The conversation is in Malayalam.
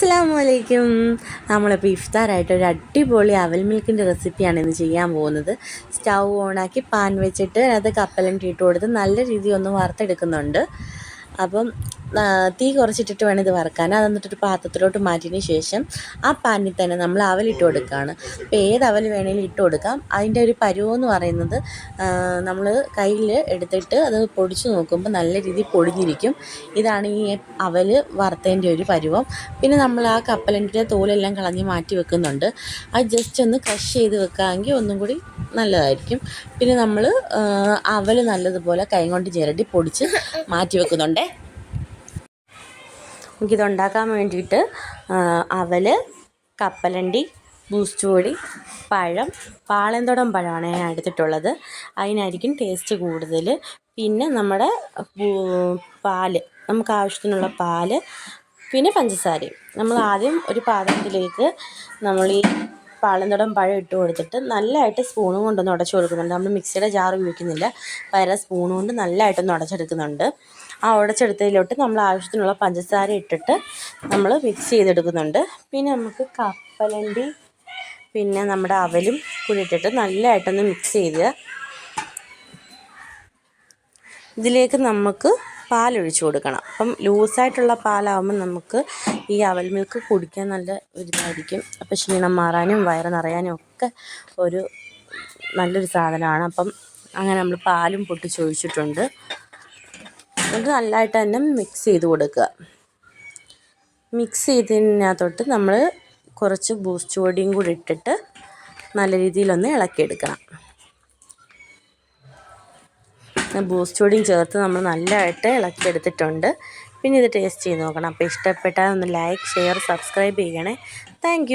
അസ്സാം വലൈക്കും നമ്മളിപ്പോൾ ഇഫ്താറായിട്ട് ഒരു അടിപൊളി അവൽ മിൽക്കിന്റെ റെസിപ്പിയാണ് ഇന്ന് ചെയ്യാൻ പോകുന്നത്. സ്റ്റൗ ഓണാക്കി പാൻ വെച്ചിട്ട് അത് കപ്പലണ്ടി ഇട്ട് കൊടുത്ത് നല്ല രീതിയിൽ ഒന്ന് വറുത്തെടുക്കുന്നുണ്ട്. അപ്പം തീ കുറച്ചിട്ടിട്ട് വേണം ഇത് വറുക്കാൻ. അത് എന്നിട്ടൊരു പാത്രത്തിലോട്ട് മാറ്റിയതിന് ശേഷം ആ പാനിൽ തന്നെ നമ്മൾ അവലിട്ട് കൊടുക്കുകയാണ്. അപ്പോൾ ഏത് അവൽ വേണമെങ്കിലും ഇട്ട് കൊടുക്കാം. അതിന്റെ ഒരു പരുവെന്ന് പറയുന്നത് നമ്മൾ കയ്യിൽ എടുത്തിട്ട് അത് പൊടിച്ച് നോക്കുമ്പോൾ നല്ല രീതിയിൽ പൊടിഞ്ഞിരിക്കും. ഇതാണ് ഈ അവൽ വറുത്തതിന്റെ ഒരു പരുവം. പിന്നെ നമ്മൾ ആ കപ്പലന്റെ തോലെല്ലാം കളഞ്ഞ് മാറ്റി വെക്കുന്നുണ്ട്. അത് ജസ്റ്റ് ഒന്ന് ക്രഷ് ചെയ്ത് വെക്കാമെങ്കിൽ ഒന്നും കൂടി നല്ലതായിരിക്കും. പിന്നെ നമ്മൾ അവൽ നല്ലതുപോലെ കൈ കൊണ്ട് ചിരട്ടി പൊടിച്ച് മാറ്റി വെക്കുന്നുണ്ടേ. നമുക്കിത് ഉണ്ടാക്കാൻ വേണ്ടിയിട്ട് അവൽ കപ്പലണ്ടി ബൂസ്റ്റ് പൊടി പഴം പാളയന്തോടം പഴമാണ് ഞാൻ എടുത്തിട്ടുള്ളത്. അതിനായിരിക്കും ടേസ്റ്റ് കൂടുതൽ. പിന്നെ നമ്മുടെ പാൽ നമുക്ക് ആവശ്യത്തിനുള്ള പാൽ പിന്നെ പഞ്ചസാരയും നമ്മൾ ആദ്യം ഒരു പാത്രത്തിലേക്ക് നമ്മൾ ഈ പാളന്തോടം പഴം ഇട്ട് കൊടുത്തിട്ട് നല്ലതായിട്ട് സ്പൂണും കൊണ്ടൊന്ന് ഉടച്ചു കൊടുക്കുന്നുണ്ട്. നമ്മൾ മിക്സിയുടെ ജാർ ഉപയോഗിക്കുന്നില്ല. പകരം സ്പൂൺ കൊണ്ട് നല്ലതായിട്ടൊന്ന് ഉടച്ചെടുക്കുന്നുണ്ട്. ആ ഉടച്ചെടുത്തതിലോട്ട് നമ്മൾ ആവശ്യത്തിനുള്ള പഞ്ചസാര ഇട്ടിട്ട് നമ്മൾ മിക്സ് ചെയ്തെടുക്കുന്നുണ്ട്. പിന്നെ നമുക്ക് കപ്പലണ്ടി പിന്നെ നമ്മുടെ അവലും കൂടി ഇട്ടിട്ട് നല്ലതായിട്ടൊന്ന് മിക്സ് ചെയ്ത് ഇതിലേക്ക് നമുക്ക് പാലൊഴിച്ചു കൊടുക്കണം. അപ്പം ലൂസായിട്ടുള്ള പാലാവുമ്പോൾ നമുക്ക് ഈ അവൽ മിൽക്ക് കുടിക്കാൻ നല്ല ഒരിതായിരിക്കും അപ്പം ക്ഷീണം മാറാനും വയറ് നിറയാനും ഒക്കെ ഒരു നല്ലൊരു സാധനമാണ്. അപ്പം അങ്ങനെ നമ്മൾ പാലും പൊട്ടിച്ചൊഴിച്ചിട്ടുണ്ട്. എന്നിട്ട് നല്ലതായിട്ട് തന്നെ മിക്സ് ചെയ്ത് കൊടുക്കുക. മിക്സ് ചെയ്തതിനകത്തോട്ട് നമ്മൾ കുറച്ച് ബൂസ്റ്റ് പൊടിയും കൂടി ഇട്ടിട്ട് നല്ല രീതിയിലൊന്ന് ഇളക്കിയെടുക്കണം. ബൂസ്റ്റ് പൊടിയും ചേർത്ത് നമ്മൾ നല്ലതായിട്ട് ഇളക്കിയെടുത്തിട്ടുണ്ട്. പിന്നെ ഇത് ടേസ്റ്റ് ചെയ്ത് നോക്കണം. അപ്പോൾ ഇഷ്ടപ്പെട്ടാൽ ഒന്ന് ലൈക്ക് ഷെയർ സബ്സ്ക്രൈബ് ചെയ്യണേ. താങ്ക്